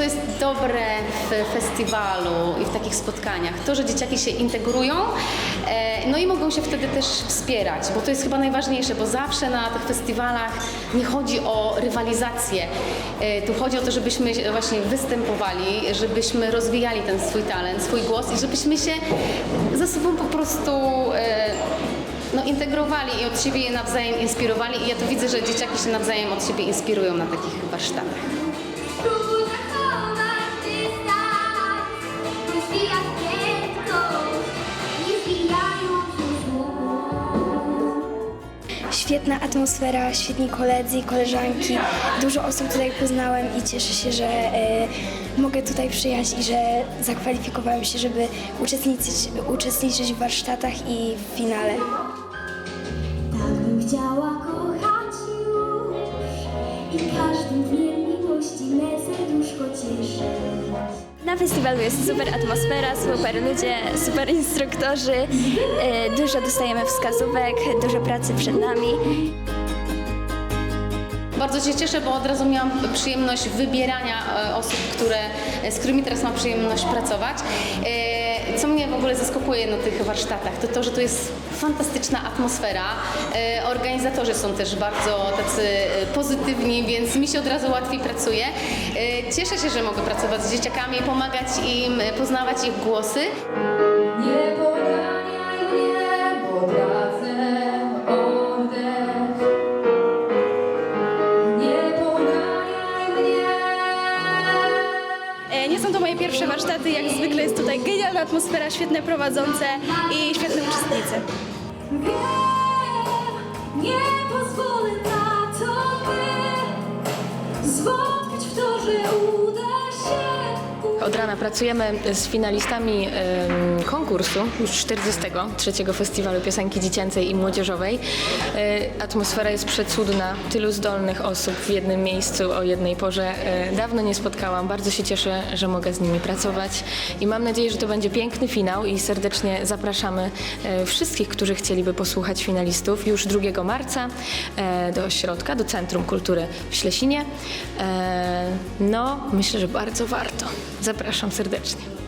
co jest dobre w festiwalu i w takich spotkaniach? To, że dzieciaki się integrują, e, no i mogą się wtedy też wspierać, bo to jest chyba najważniejsze, bo zawsze na tych festiwalach nie chodzi o rywalizację. E, Tu chodzi o to, żebyśmy właśnie występowali, żebyśmy rozwijali ten swój talent, swój głos i żebyśmy się ze sobą po prostu e, no, integrowali i od siebie je nawzajem inspirowali. I ja tu widzę, że dzieciaki się nawzajem od siebie inspirują na takich warsztatach. Świetna atmosfera, świetni koledzy i koleżanki. Dużo osób tutaj poznałem i cieszę się, że e, mogę tutaj przyjechać i że zakwalifikowałem się, żeby uczestniczyć, uczestniczyć w warsztatach i w finale. Tak bym chciała kochać każdym dniem miłości me serduszko cieszyć. Na festiwalu jest super atmosfera, super ludzie, super instruktorzy, e, dużo dostajemy wskazówek, dużo pracy przed nami. Bardzo się cieszę, bo od razu miałam przyjemność wybierania e, osób, które, z którymi teraz mam przyjemność pracować. E, Co mnie w ogóle zaskakuje na tych warsztatach, to to, że tu jest fantastyczna atmosfera. E, Organizatorzy są też bardzo tacy e, pozytywni, więc mi się od razu łatwiej pracuje. E, Cieszę się, że mogę pracować z dzieciakami, pomagać im, poznawać ich głosy. Nie moje pierwsze warsztaty, jak zwykle jest tutaj genialna atmosfera, świetne prowadzące i świetne uczestnicy. Nie pozwolę na to, by zwątpić w to, że się. Od rana pracujemy z finalistami em, konkursu, już 43. Festiwalu Piosenki Dziecięcej i Młodzieżowej. E, atmosfera jest przecudna, tylu zdolnych osób w jednym miejscu o jednej porze. E, dawno nie spotkałam, bardzo się cieszę, że mogę z nimi pracować i mam nadzieję, że to będzie piękny finał i serdecznie zapraszamy e, wszystkich, którzy chcieliby posłuchać finalistów już 2 marca e, do ośrodka, do Centrum Kultury w Ślesinie. E, no, myślę, że bardzo warto. Zapraszam serdecznie.